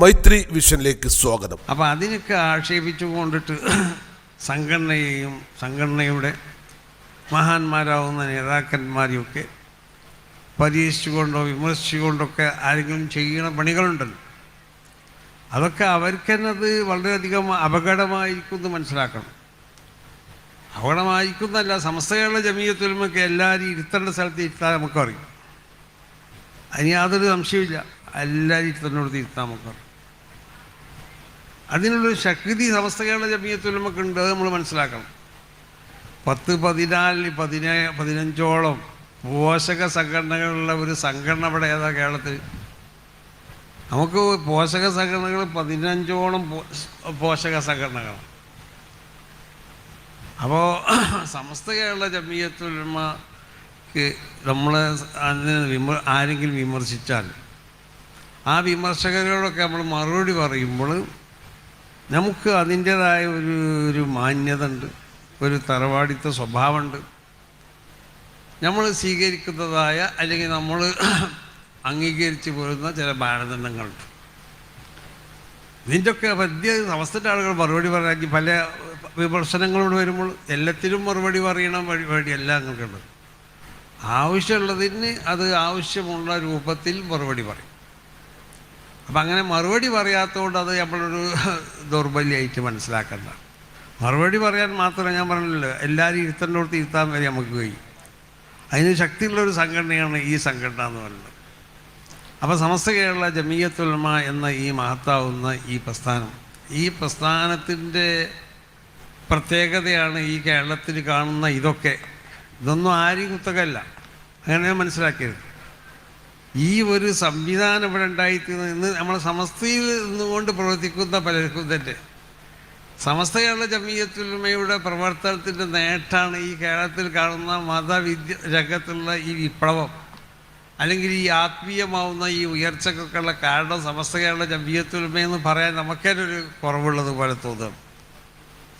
മൈത്രി വിഷനിലേക്ക് സ്വാഗതം. അപ്പോൾ അതിനൊക്കെ ആക്ഷേപിച്ചു കൊണ്ടിട്ട് സംഘടനയെയും സംഘടനയുടെ മഹാന്മാരാവുന്ന നേതാക്കന്മാരെയൊക്കെ പരീക്ഷിച്ചുകൊണ്ടോ വിമർശിച്ചുകൊണ്ടൊക്കെ ആരെങ്കിലും ചെയ്യുന്ന പണികളുണ്ടല്ലോ. അതൊക്കെ അവർക്കെന്നത് വളരെയധികം അപകടമായിരിക്കും എന്ന് മനസ്സിലാക്കണം. അപകടമായിരിക്കുന്നല്ല സമസ്തകളുടെ ജമീയത്തിലുമൊക്കെ എല്ലാവരും ഇരുത്തേണ്ട സ്ഥലത്ത് ഇരുത്താൻ നമുക്കറിയും. അതിന് യാതൊരു സംശയമില്ല എല്ലാവരും ഇരുത്തേണ്ടടുത്ത് ഇരുത്താൻ നമുക്കറിയും. അതിനുള്ളൊരു ശക്തി സമസ്തകളുടെ ജമീയത്തുലമൊക്കെ ഉണ്ട് അത് നമ്മൾ മനസ്സിലാക്കണം. പത്ത് പതിനാല് പതിനേ പതിനഞ്ചോളം പോഷക സംഘടനകളുള്ള ഒരു സംഘടന ഇവിടെ ഏതാ കേരളത്തിൽ നമുക്ക് പോഷക സംഘടനകൾ പതിനഞ്ചോളം പോഷക സംഘടനകൾ അപ്പോൾ സമസ്ത കേരള ജമീയത്തുലമക്ക് നമ്മൾ അതിന് വിമർ ആരെങ്കിലും വിമർശിച്ചാൽ ആ വിമർശകരോടൊക്കെ നമ്മൾ മറുപടി പറയുമ്പോൾ നമുക്ക് അതിന്റേതായ ഒരു ഒരു മാന്യത ഉണ്ട് ഒരു തറവാടിത്ത സ്വഭാവമുണ്ട് നമ്മൾ സ്വീകരിക്കുന്നതായ അല്ലെങ്കിൽ നമ്മൾ അംഗീകരിച്ച് പോരുന്ന ചില മാനദണ്ഡങ്ങളുണ്ട്. ഇതിന്റെയൊക്കെ വലിയ അവസ്ഥയുടെ ആളുകൾ മറുപടി പറയാൻ പല വിമർശനങ്ങളോട് വരുമ്പോൾ എല്ലാത്തിനും മറുപടി പറയണം വഴി വഴി എല്ലാം അങ്ങനെയുള്ളത്. ആവശ്യമുള്ളതിന് അത് ആവശ്യമുള്ള രൂപത്തിൽ മറുപടി പറയും. അപ്പം അങ്ങനെ മറുപടി പറയാത്തതുകൊണ്ട് അത് നമ്മളൊരു ദൗർബല്യമായിട്ട് മനസ്സിലാക്കണ്ട. മറുപടി പറയാൻ മാത്രമേ ഞാൻ പറഞ്ഞല്ലോ എല്ലാവരും ഇരുത്തേണ്ടടുത്ത് ഇരുത്താൻ വരെ നമുക്ക് കഴിയും. അതിന് ശക്തിയുള്ള ഒരു സംഘടനയാണ് ഈ സംഘടന എന്ന് പറയുന്നത്. അപ്പോൾ സമസ്ത കേരള ജമീയത്തുൽമ എന്ന ഈ മഹത്താവുന്ന ഈ പ്രസ്ഥാനം ഈ പ്രസ്ഥാനത്തിന്റെ പ്രത്യേകതയാണ് ഈ കേരളത്തിൽ കാണുന്ന ഇതൊക്കെ. ഇതൊന്നും ആരും കുത്തകല്ല അങ്ങനെ മനസ്സിലാക്കിയത്. ഈ ഒരു സംവിധാനം ഇവിടെ ഉണ്ടായിത്തീർന്ന ഇന്ന് നമ്മൾ സമസ്തയിൽ നിന്നുകൊണ്ട് പ്രവർത്തിക്കുന്ന പലർക്കും തന്നെ. സമസ്ത കേരള ജമീയത്തുലമയുടെ പ്രവർത്തനത്തിന്റെ നേട്ടാണ് ഈ കേരളത്തിൽ കാണുന്ന മതവിദ്യ രംഗത്തുള്ള ഈ വിപ്ലവം. അല്ലെങ്കിൽ ഈ ആത്മീയമാവുന്ന ഈ ഉയർച്ചക്കൊക്കെയുള്ള കാരണം സമസ്ത കേരള ജമീയത്തുലമയെന്ന് പറയാൻ നമുക്കേനൊരു കുറവുള്ളത് പോലെ തോന്നുന്നു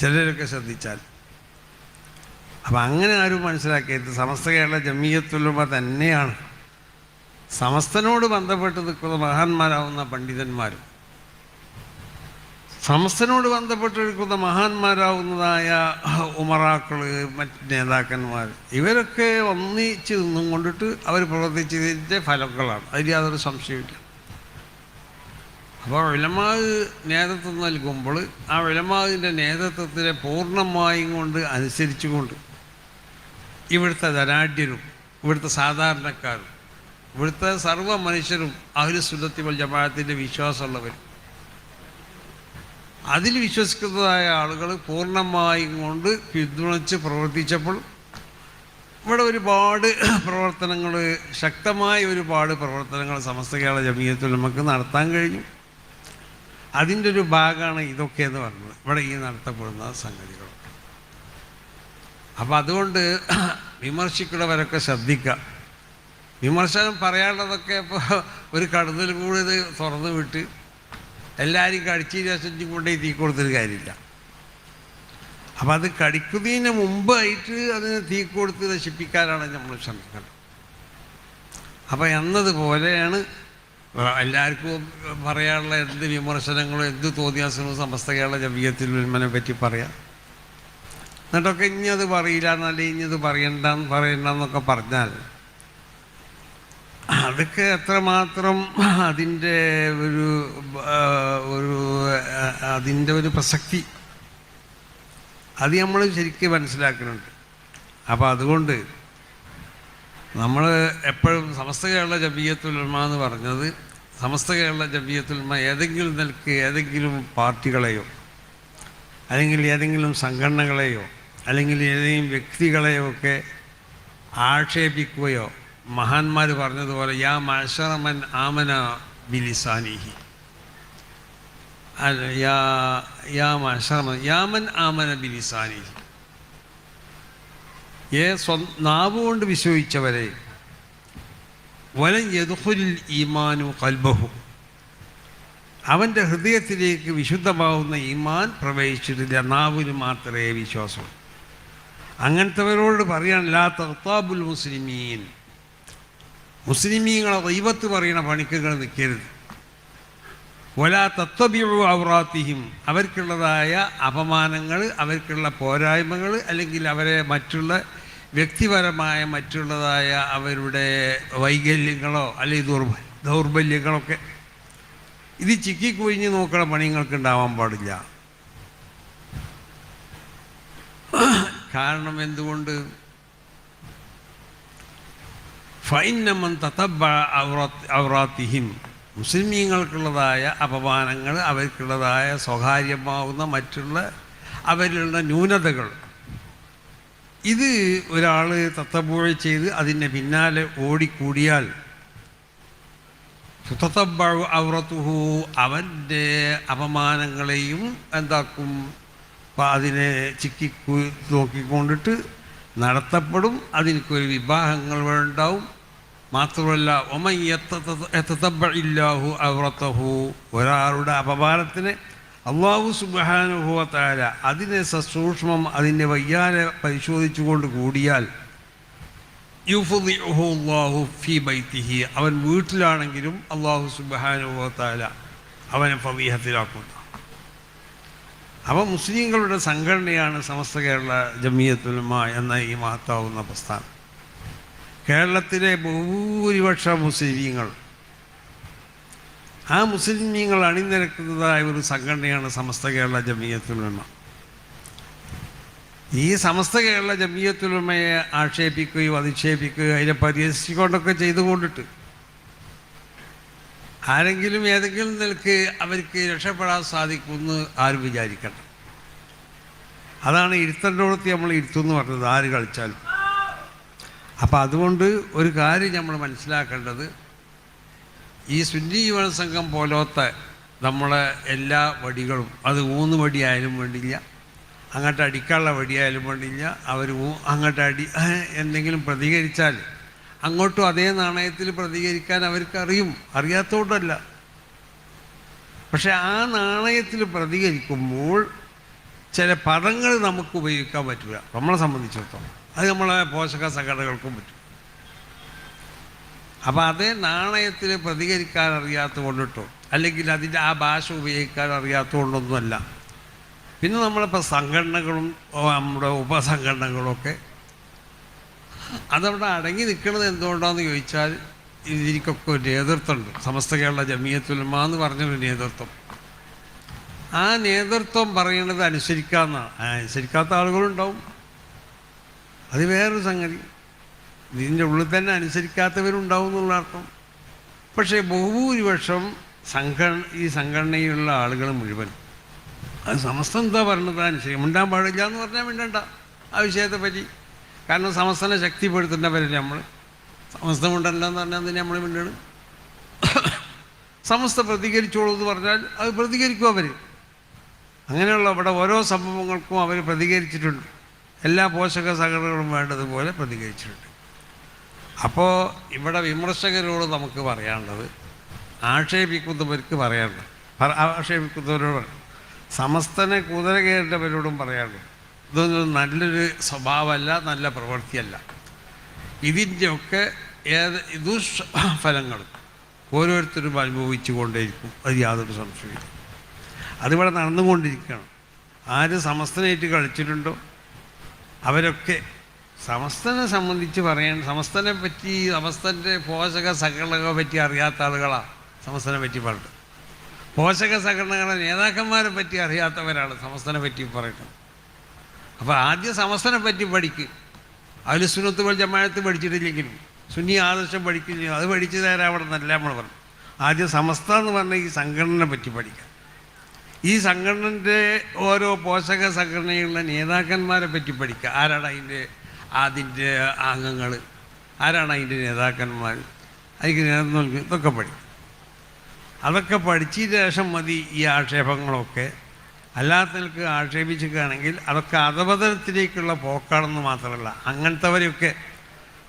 ചിലരൊക്കെ ശ്രദ്ധിച്ചാൽ. അപ്പം അങ്ങനെ ആരും മനസ്സിലാക്കിയത് സമസ്ത കേരള ജമീയത്തുലമ തന്നെയാണ്. സമസ്തനോട് ബന്ധപ്പെട്ട് നിൽക്കുന്ന മഹാന്മാരാവുന്ന പണ്ഡിതന്മാരും. സമസ്തനോട് ബന്ധപ്പെട്ട് നിൽക്കുന്ന മഹാന്മാരാവുന്നതായ ഉമറാക്കൾ മറ്റ് നേതാക്കന്മാർ ഇവരൊക്കെ ഒന്നിച്ച് നിന്നും കൊണ്ടിട്ട് അവർ പ്രവർത്തിച്ചതിന്റെ ഫലങ്ങളാണ്. അതിൽ യാതൊരു സംശയമില്ല അപ്പോൾ വിലമാവ് നേതൃത്വം നൽകുമ്പോൾ ആ വിലമാവിന്റെ നേതൃത്വത്തിനെ പൂർണമായും കൊണ്ട് അനുസരിച്ചുകൊണ്ട് ഇവിടുത്തെ ധനാഢ്യരും ഇവിടുത്തെ സാധാരണക്കാരും ഇവിടുത്തെ സർവ മനുഷ്യരും അഹിൽ സുന്നത്തി വൽ ജമാഅത്തിന്റെ വിശ്വാസമുള്ളവർ. അതിൽ വിശ്വസിക്കുന്നതായ ആളുകൾ പൂർണമായും കൊണ്ട് പിന്തുണച്ച് പ്രവർത്തിച്ചപ്പോൾ ഇവിടെ ഒരുപാട് പ്രവർത്തനങ്ങൾ ശക്തമായ ഒരുപാട് പ്രവർത്തനങ്ങൾ സമസ്ത കേരള ജമീയത്തിൽ നമുക്ക് നടത്താൻ കഴിഞ്ഞു. അതിന്റെ ഒരു ഭാഗമാണ് ഇതൊക്കെ എന്ന് പറഞ്ഞത്. ഇവിടെ ഈ നടത്തപ്പെടുന്ന സംഗതികൾ അപ്പം അതുകൊണ്ട് വിമർശിക്കുന്നവരൊക്കെ ശ്രദ്ധിക്കുക. വിമർശനം പറയാനുള്ളതൊക്കെ ഇപ്പോൾ ഒരു കടന്നിൽ കൂടി ഇത് തുറന്നു വിട്ട് എല്ലാവരും കടിച്ചു രസിച്ചും കൊണ്ടേ തീ കൊടുത്തൊരു കാര്യമില്ല. അപ്പം അത് കടിക്കുന്നതിന് മുമ്പായിട്ട് അതിന് തീ കൊടുത്ത് നശിപ്പിക്കാനാണ് നമ്മൾ ശ്രമിക്കുന്നത് അപ്പം എന്നതുപോലെയാണ് എല്ലാവർക്കും പറയാനുള്ള എന്ത് വിമർശനങ്ങളും എന്ത് തോന്നിയാസങ്ങളും സമസ്ത കേരള ജമീയത്തിൽ ഉന്മനെ പറ്റി പറയാം. എന്നിട്ടൊക്കെ ഇനി അത് പറയില്ല എന്നല്ല ഇനി അത് പറയണ്ടെന്ന് പറയണ്ടെന്നൊക്കെ പറഞ്ഞാൽ അതൊക്കെ എത്രമാത്രം അതിന്റെ ഒരു ഒരു അതിന്റെ ഒരു പ്രസക്തി. അത് നമ്മൾ ശരിക്കും മനസ്സിലാക്കുന്നുണ്ട്. അപ്പോൾ അതുകൊണ്ട് നമ്മൾ എപ്പോഴും സമസ്ത കേരള ജബിയത്തുൽമ എന്ന് പറഞ്ഞത് സമസ്ത കേരള ജബിയത്തുൽമ ഏതെങ്കിലും നിലയ്ക്ക് ഏതെങ്കിലും പാർട്ടികളെയോ അല്ലെങ്കിൽ ഏതെങ്കിലും സംഘടനകളെയോ അല്ലെങ്കിൽ ഏതെങ്കിലും വ്യക്തികളെയോ ഒക്കെ ആക്ഷേപിക്കുകയോ മഹാന്മാർ പറഞ്ഞതുപോലെ യാ മാഷറമൻ ആമന ബിലിസാനിഹി. യാ യാ മാഷറമൻ യാമൻ ആമന ബിലിസാനിഹി. ഏ സ്വ നാവ് കൊണ്ട് വിശ്വസിച്ചവരെ വലം യദുഹുലിൽ ഈമാനു കൽബഹു അവന്റെ ഹൃദയത്തിലേക്ക് വിശുദ്ധമാവുന്ന ഈമാൻ പ്രവേശിച്ചിട്ടില്ല നാവിന് മാത്രമേ വിശ്വാസം അങ്ങനത്തെവരോട് പറയാൻ ലാ തർത്താബുൽ മുസ്ലിമീൻ. മുസ്ലിമീങ്ങളെ ദൈവത്ത് പറയുന്ന പണിക്കുകൾ നിൽക്കരുത്. ഒലാ തത്വബിഴു ഔറാത്തിഹിം. അവർക്കുള്ളതായ അപമാനങ്ങൾ അവർക്കുള്ള പോരായ്മകൾ അല്ലെങ്കിൽ അവരെ മറ്റുള്ള വ്യക്തിപരമായ മറ്റുള്ളതായ അവരുടെ വൈകല്യങ്ങളോ അല്ലെങ്കിൽ ദൗർബ ദൗർബല്യങ്ങളൊക്കെ ഇത് ചിക്കിക്കുഴിഞ്ഞ് നോക്കണ പണികൾക്ക് ഉണ്ടാവാൻ പാടില്ല. കാരണം എന്തുകൊണ്ട്? ഫൈനമൻ തത്തബ മുസ്ലിമീങ്ങൾക്കുള്ളതായ അപമാനങ്ങൾ അവർക്കുള്ളതായ സ്വകാര്യമാവുന്ന മറ്റുള്ള അവരിലുള്ള ന്യൂനതകൾ. ഇത് ഒരാൾ തത്തപ്പുഴ ചെയ്ത് അതിന്റെ പിന്നാലെ ഓടിക്കൂടിയാൽ സുത്തത്തബ്ബഴു ഔറത്തുഹു അവന്റെ അപമാനങ്ങളെയും എന്താക്കും അതിനെ ചിക്കി നോക്കിക്കൊണ്ടിട്ട് നടത്തപ്പെടും. അതിനൊരു വിവാഹങ്ങൾ ഉണ്ടാവും. മാത്രമല്ല ഒമൻ എത്തത്തബ്ബില്ലാഹു ഔറത്തഹു ഒരാളുടെ അപമാനത്തിന് അള്ളാഹു സുബാനുഭവത്തായ അതിനെ സസൂക്ഷ്മം അതിന്റെ വയ്യാലെ പരിശോധിച്ചുകൊണ്ട് കൂടിയാൽ യുഫ്ദിഉഹു ഫി ബൈത്തിഹി അവൻ വീട്ടിലാണെങ്കിലും അള്ളാഹു സുബാനുഭവത്താല അവനെ ഫവീഹത്തിലാക്കുന്നു. അവ മുസ്ലിങ്ങളുടെ സംഘടനയാണ് സമസ്ത കേരള ജമിയത്തുലമ എന്ന ഈ മഹത്താവുന്ന പ്രസ്ഥാനം. കേരളത്തിലെ ബഹുഭൂരിപക്ഷ മുസ്ലിങ്ങൾ ആ മുസ്ലിമീങ്ങൾ അണിനിരക്കുന്നതായ ഒരു സംഘടനയാണ് സമസ്ത കേരള ജമിയത്തുലമ ഈ സമസ്ത കേരള ജമിയത്തുലമയെ ആക്ഷേപിക്കുകയും അധിക്ഷേപിക്കുകയും അതിനെ പരിഹസിച്ചുകൊണ്ടൊക്കെ ചെയ്തുകൊണ്ടിട്ട് ആരെങ്കിലും ഏതെങ്കിലും നിലയ്ക്ക് അവർക്ക് രക്ഷപ്പെടാൻ സാധിക്കുമെന്ന് ആരും വിചാരിക്കണം അതാണ് ഇരുത്തണ്ടോടത്ത് നമ്മൾ ഇരുത്തുമെന്ന് പറഞ്ഞത് ആര് കളിച്ചാലും. അപ്പം അതുകൊണ്ട് ഒരു കാര്യം നമ്മൾ മനസ്സിലാക്കേണ്ടത് ഈ സുന്നി യുവന സംഘം പോലത്തെ നമ്മളെ എല്ലാ വടികളും അത് ഊന്ന് വടിയായാലും വേണ്ടില്ല അങ്ങോട്ട് അടിക്കാനുള്ള വടിയായാലും വേണ്ടില്ല അവർ അങ്ങോട്ട് അടി എന്തെങ്കിലും പ്രതികരിച്ചാൽ അങ്ങോട്ടും അതേ നാണയത്തിൽ പ്രതികരിക്കാൻ അവർക്കറിയും. അറിയാത്തതുകൊണ്ടല്ല പക്ഷെ ആ നാണയത്തിൽ പ്രതികരിക്കുമ്പോൾ ചില പദങ്ങൾ നമുക്ക് ഉപയോഗിക്കാൻ പറ്റില്ല. നമ്മളെ സംബന്ധിച്ചിടത്തോളം. അത് നമ്മളെ പോഷക സംഘടനകൾക്കും പറ്റും. അപ്പം അതേ നാണയത്തിൽ പ്രതികരിക്കാൻ അറിയാത്ത കൊണ്ടിട്ടോ അല്ലെങ്കിൽ അതിന്റെ ആ ഭാഷ ഉപയോഗിക്കാൻ അറിയാത്ത കൊണ്ടൊന്നുമല്ല പിന്നെ നമ്മളിപ്പോൾ സംഘടനകളും നമ്മുടെ ഉപസംഘടനകളൊക്കെ അതവിടെ അടങ്ങി നിൽക്കുന്നത് എന്തുകൊണ്ടാണെന്ന് ചോദിച്ചാൽ ഇതിനൊക്കെ ഒരു നേതൃത്വമുണ്ട്. സമസ്ത കേരള ജമിയത്തുലമ എന്ന് പറഞ്ഞൊരു നേതൃത്വം. ആ നേതൃത്വം പറയുന്നത് അനുസരിക്കാമെന്നാണ് അനുസരിക്കാത്ത ആളുകളുണ്ടാവും. അത് വേറൊരു സംഗതി. ഇതിന്റെ ഉള്ളിൽ തന്നെ അനുസരിക്കാത്തവരുണ്ടാവും എന്നുള്ള അർത്ഥം. പക്ഷേ ബഹുഭൂരിപക്ഷം സംഘ ഈ സംഘടനയിലുള്ള ആളുകൾ മുഴുവൻ. അത് സമസ്ത എന്താ പറഞ്ഞത് അനുസരിക്കും. മിണ്ടാൻ പാടില്ല എന്ന് പറഞ്ഞാൽ മിണ്ടണ്ട. ആ വിഷയത്തെ പറ്റി കാരണം സമസ്തനെ ശക്തിപ്പെടുത്തേണ്ടവരല്ലേ നമ്മൾ സമസ്ത മിണ്ടല്ല എന്ന് പറഞ്ഞാൽ തന്നെ നമ്മൾ മിണ്ടാണ്? സമസ്ത പ്രതികരിച്ചോളൂ എന്ന് പറഞ്ഞാൽ അത് പ്രതികരിക്കും അവർ അങ്ങനെയുള്ള ഇവിടെ ഓരോ സംഭവങ്ങൾക്കും അവർ പ്രതികരിച്ചിട്ടുണ്ട്. എല്ലാ പോഷക സംഘടനകളും വേണ്ടതുപോലെ പ്രതികരിച്ചിട്ടുണ്ട്. അപ്പോൾ ഇവിടെ വിമർശകരോട് നമുക്ക് പറയാനുള്ളത് ആക്ഷേപിക്കുന്നവർക്ക് പറയാനുള്ളത്. പറ- ആക്ഷേപിക്കുന്നവരോട് സമസ്തനെ കുതിര കയറേണ്ടവരോടും പറയാനുള്ളത്. ഇതൊന്നും നല്ലൊരു സ്വഭാവമല്ല നല്ല പ്രവൃത്തിയല്ല. ഇതിന്റെയൊക്കെ ഏത് ദുഷ്ഫലങ്ങൾ ഓരോരുത്തരും അനുഭവിച്ചു കൊണ്ടേയിരിക്കും അത് യാതൊരു സംശയമില്ല അതിവിടെ നടന്നുകൊണ്ടിരിക്കുകയാണ്. ആര് സമസ്തനായിട്ട് കളിച്ചിട്ടുണ്ടോ? അവരൊക്കെ സമസ്തനെ സംബന്ധിച്ച് പറയാൻ സമസ്തനെ പറ്റി സമസ്തന്റെ പോഷക സംഘടനകളെ പറ്റി അറിയാത്ത ആളുകളാണ് സമസ്തനെ പറ്റി പറഞ്ഞത് പോഷക സംഘടനകളെ നേതാക്കന്മാരെ പറ്റി അറിയാത്തവരാണ് സമസ്തനെ പറ്റി പറയുന്നത്. അപ്പോൾ ആദ്യം സമസ്തനെ പറ്റി പഠിക്ക്. അതിൽ സുന്നത്ത് വൽ ജമാഅത്ത് പഠിച്ചിട്ടില്ലെങ്കിലും സുന്നി ആദർശം പഠിക്കില്ല അത് പഠിച്ചു തരാവിടെ നല്ല നമ്മൾ പറഞ്ഞു ആദ്യം സമസ്ത എന്ന് പറഞ്ഞ ഈ സംഘടനയെ പറ്റി പഠിക്കാം. ഈ സംഘടനന്റെ ഓരോ പോഷക സംഘടനയുള്ള നേതാക്കന്മാരെ പറ്റി പഠിക്കുക ആരാണ് അതിന്റെ അതിന്റെ അംഗങ്ങൾ ആരാണ് അതിന്റെ നേതാക്കന്മാർ അതിന് നേതൃത്വം ഇതൊക്കെ പഠിക്കും. അതൊക്കെ പഠിച്ചതിന് ശേഷം മതി ഈ ആക്ഷേപങ്ങളൊക്കെ അല്ലാത്തവർക്ക് ആക്ഷേപിച്ചിരിക്കുകയാണെങ്കിൽ അതൊക്കെ അധപതനത്തിലേക്കുള്ള പോക്കാണെന്ന് മാത്രമല്ല അങ്ങനത്തെവരെയൊക്കെ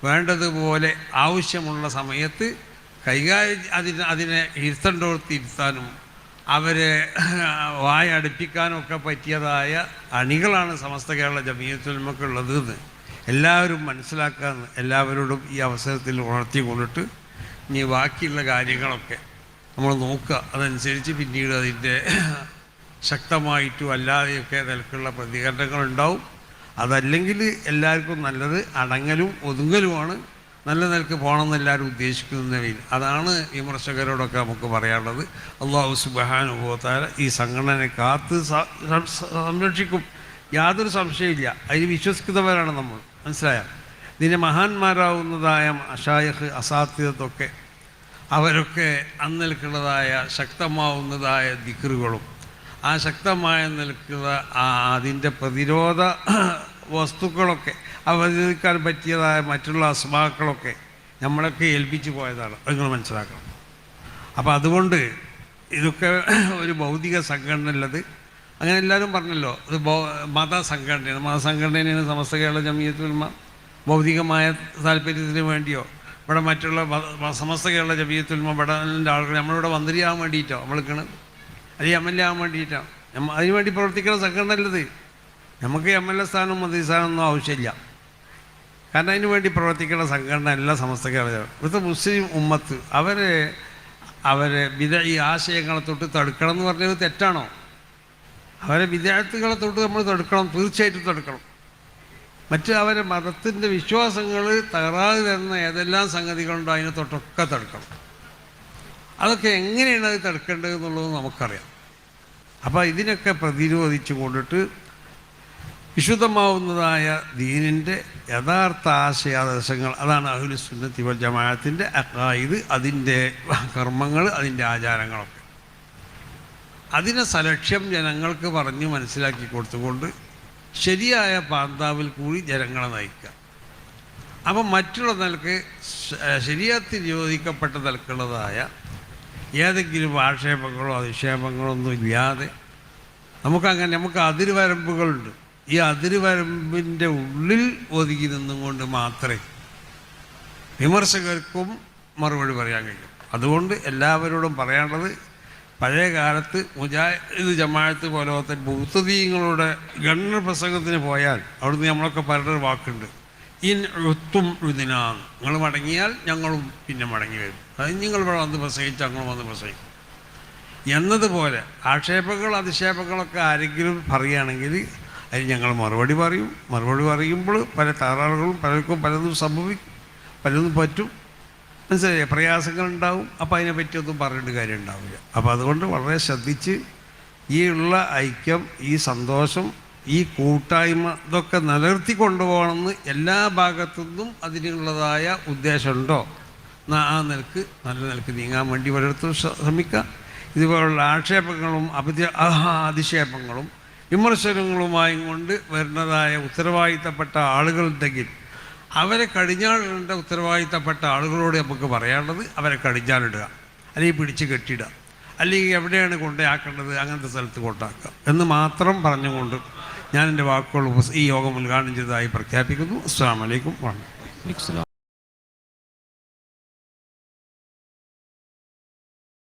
വേണ്ടതുപോലെ ആവശ്യമുള്ള സമയത്ത് കൈകാര്യം അതിന് അതിനെ ഇരുത്തേണ്ടോടത്ത് ഇരുത്താനും അവരെ വായ അടുപ്പിക്കാനും പറ്റിയതായ അണികളാണ് സമസ്ത കേരള ജമീയത്തുൽമക്കുള്ളത് എന്ന് എല്ലാവരും മനസ്സിലാക്കാമെന്ന് എല്ലാവരോടും ഈ അവസരത്തിൽ ഉണർത്തിക്കൊണ്ടിട്ട് ഇനി ബാക്കിയുള്ള കാര്യങ്ങളൊക്കെ നമ്മൾ നോക്കുക. അതനുസരിച്ച് പിന്നീട് അതിന്റെ ശക്തമായിട്ടും അല്ലാതെയൊക്കെ നിലക്കുള്ള പ്രതികരണങ്ങൾ ഉണ്ടാവും അതല്ലെങ്കിൽ എല്ലാവർക്കും നല്ലത് അടങ്ങലും ഒതുങ്ങലുമാണ്. നല്ല നിലയ്ക്ക് പോകണമെന്ന് എല്ലാവരും ഉദ്ദേശിക്കുന്നവയിൽ അതാണ് വിമർശകരോടൊക്കെ നമുക്ക് പറയാനുള്ളത്. അള്ളാഹു സുബാനുഭവത്താൽ ഈ സംഘടനയെ കാത്ത് സംരക്ഷിക്കും. യാതൊരു സംശയമില്ല അതിൽ വിശ്വസിക്കുന്നവരാണ് നമ്മൾ. മനസ്സിലായ? ഇതിന്റെ മഹാന്മാരാവുന്നതായ അഷായഹ് അസാധ്യതൊക്കെ അവരൊക്കെ അന്നൽക്കുള്ളതായ ശക്തമാവുന്നതായ ദിക്കറുകളും ആ ശക്തമായ നിൽക്കുന്ന അതിന്റെ പ്രതിരോധ വസ്തുക്കളൊക്കെ അവതരിക്കാൻ പറ്റിയതായ മറ്റുള്ള അസ്മാക്കളൊക്കെ നമ്മളൊക്കെ ഏൽപ്പിച്ചു പോയതാണ്. നിങ്ങൾ മനസ്സിലാക്കണം. അപ്പോൾ അതുകൊണ്ട് ഇതൊക്കെ ഒരു ഭൗതിക സംഘടന ഉള്ളത് അങ്ങനെ എല്ലാവരും പറഞ്ഞല്ലോ ഇത് മത മതസംഘടനയാണ്. മതസംഘടനയാണ് സമസ്ത കേരള ജമീയത്തുൽമ ഭൗതികമായ താല്പര്യത്തിന് വേണ്ടിയോ ഇവിടെ മറ്റുള്ള സമസ്ത കേരള ജമീയത്തുൽമ ഇവിടെ ആളുകൾ നമ്മളിവിടെ മന്ത്രിയാകാൻ വേണ്ടിയിട്ടോ നമ്മൾക്കാണ് അല്ലെങ്കിൽ എം എൽ എ ആകാൻ വേണ്ടിയിട്ടാണ് അതിനുവേണ്ടി അതിന് വേണ്ടി പ്രവർത്തിക്കുന്ന സംഘടന അല്ലത് നമുക്ക് എം എൽ എ സ്ഥാനം മന്ത്രി സ്ഥാനം ഒന്നും ആവശ്യമില്ല. കാരണം അതിന് വേണ്ടി പ്രവർത്തിക്കുന്ന സംഘടന എല്ലാ സമസ്ത ഇവിടുത്തെ മുസ്ലിം ഉമ്മത്ത് അവരെ അവരെ വിധ ഈ ആശയങ്ങളെ തൊട്ട് തടുക്കണം എന്ന് പറഞ്ഞത് തെറ്റാണോ? അവരെ വിദ്യാർത്ഥികളെ തൊട്ട് നമ്മൾ തടുക്കണം തീർച്ചയായിട്ടും തടുക്കണം. മറ്റ് അവരെ മതത്തിന്റെ വിശ്വാസങ്ങൾ തകരാറ് തരുന്ന ഏതെല്ലാം സംഗതികളുണ്ടോ അതിനെ തൊട്ടൊക്കെ തടുക്കണം. അതൊക്കെ എങ്ങനെയാണ് അത് തടുക്കേണ്ടത് എന്നുള്ളത് നമുക്കറിയാം. അപ്പോൾ ഇതിനൊക്കെ പ്രതിരോധിച്ചു കൊണ്ടിട്ട് വിശുദ്ധമാവുന്നതായ ദീനിന്റെ യഥാർത്ഥ ആശയാദർശങ്ങൾ അതാണ് അഹുൽ സുന്നത്തി വൽ ജമാഅത്തിന്റെ അക്കായത് അതിന്റെ കർമ്മങ്ങൾ അതിന്റെ ആചാരങ്ങളൊക്കെ. അതിനെ സലക്ഷ്യം ജനങ്ങൾക്ക് പറഞ്ഞ് മനസ്സിലാക്കി കൊടുത്തുകൊണ്ട് ശരിയായ പാന്താവിൽ കൂടി ജനങ്ങളെ നയിക്കുക. അപ്പം മറ്റുള്ള നിലയ്ക്ക് ശരിയത്തിൽ യോജിക്കപ്പെട്ട നിലക്കുള്ളതായ ഏതെങ്കിലും ആക്ഷേപങ്ങളോ അധിക്ഷേപങ്ങളോ ഒന്നും ഇല്ലാതെ നമുക്കങ്ങനെ നമുക്ക് അതിരുവരമ്പുകളുണ്ട്. ഈ അതിരുവരമ്പിന്റെ ഉള്ളിൽ ഒതുങ്ങി നിന്നുകൊണ്ട് മാത്രമേ വിമർശകർക്കും മറുപടി പറയാൻ കഴിയും. അതുകൊണ്ട് എല്ലാവരോടും പറയാനുള്ളത് പഴയ കാലത്ത് മുജാഹിദ് ജമാഅത്ത് പോലത്തെ ബൗദ്ധദീയങ്ങളുടെ ഗണ്ണ പ്രസംഗത്തിന് പോയാൽ അവിടുന്ന് നമ്മളൊക്കെ പലരുടെ വാക്കുണ്ട്. ഇൻ ഒത്തും ഇതിനാണ് നിങ്ങൾ മടങ്ങിയാൽ ഞങ്ങളും പിന്നെ മടങ്ങി വരും. അത് നിങ്ങൾ ഇവിടെ വന്ന് പ്രസംഗിച്ചു അങ്ങനെ വന്ന് പ്രസംഗിക്കും. എന്നതുപോലെ ആക്ഷേപങ്ങൾ അതിക്ഷേപങ്ങളൊക്കെ ആരെങ്കിലും പറയുകയാണെങ്കിൽ അതിന് ഞങ്ങൾ മറുപടി പറയും. മറുപടി പറയുമ്പോൾ പല തകരാറുകളും പലർക്കും പലതും സംഭവിക്കും. പലതും പറ്റും. മനസ്സിലായി? പ്രയാസങ്ങളുണ്ടാവും അപ്പോൾ അതിനെ പറ്റിയൊന്നും പറഞ്ഞിട്ട് കാര്യം ഉണ്ടാവില്ല. അപ്പോൾ അതുകൊണ്ട് വളരെ ശ്രദ്ധിച്ച് ഈ ഉള്ള ഐക്യം ഈ സന്തോഷം ഈ കൂട്ടായ്മ ഇതൊക്കെ നിലനിർത്തി കൊണ്ടുപോകണമെന്ന് എല്ലാ ഭാഗത്തു നിന്നും അതിനുള്ളതായ ഉദ്ദേശമുണ്ടോ? ആ നിലയ്ക്ക് നല്ല നിലയ്ക്ക് നീങ്ങാൻ വേണ്ടി ശ്ര- ശ്രമിക്കുക. ഇതുപോലുള്ള ആക്ഷേപങ്ങളും അപതി അതിക്ഷേപങ്ങളും വിമർശനങ്ങളുമായും കൊണ്ട് വരുന്നതായ ഉത്തരവാദിത്തപ്പെട്ട ആളുകളുണ്ടെങ്കിൽ അവരെ കടിഞ്ഞാളിടേണ്ട ഉത്തരവാദിത്തപ്പെട്ട ആളുകളോട് നമുക്ക് പറയാനുള്ളത് അവരെ കടിഞ്ഞാലിടുക അല്ലെങ്കിൽ പിടിച്ച് കെട്ടിടുക അല്ലെങ്കിൽ എവിടെയാണ് കൊണ്ടയാക്കേണ്ടത് അങ്ങനത്തെ സ്ഥലത്ത് കൊണ്ടാക്കുക. എന്ന് മാത്രം പറഞ്ഞുകൊണ്ട് ഞാൻ എന്റെ വാക്കുകൾ ഈ യോഗം ഉദ്ഘാടനം ചെയ്തതായി പ്രഖ്യാപിക്കുന്നു. അസ്സാം വലൈക്കും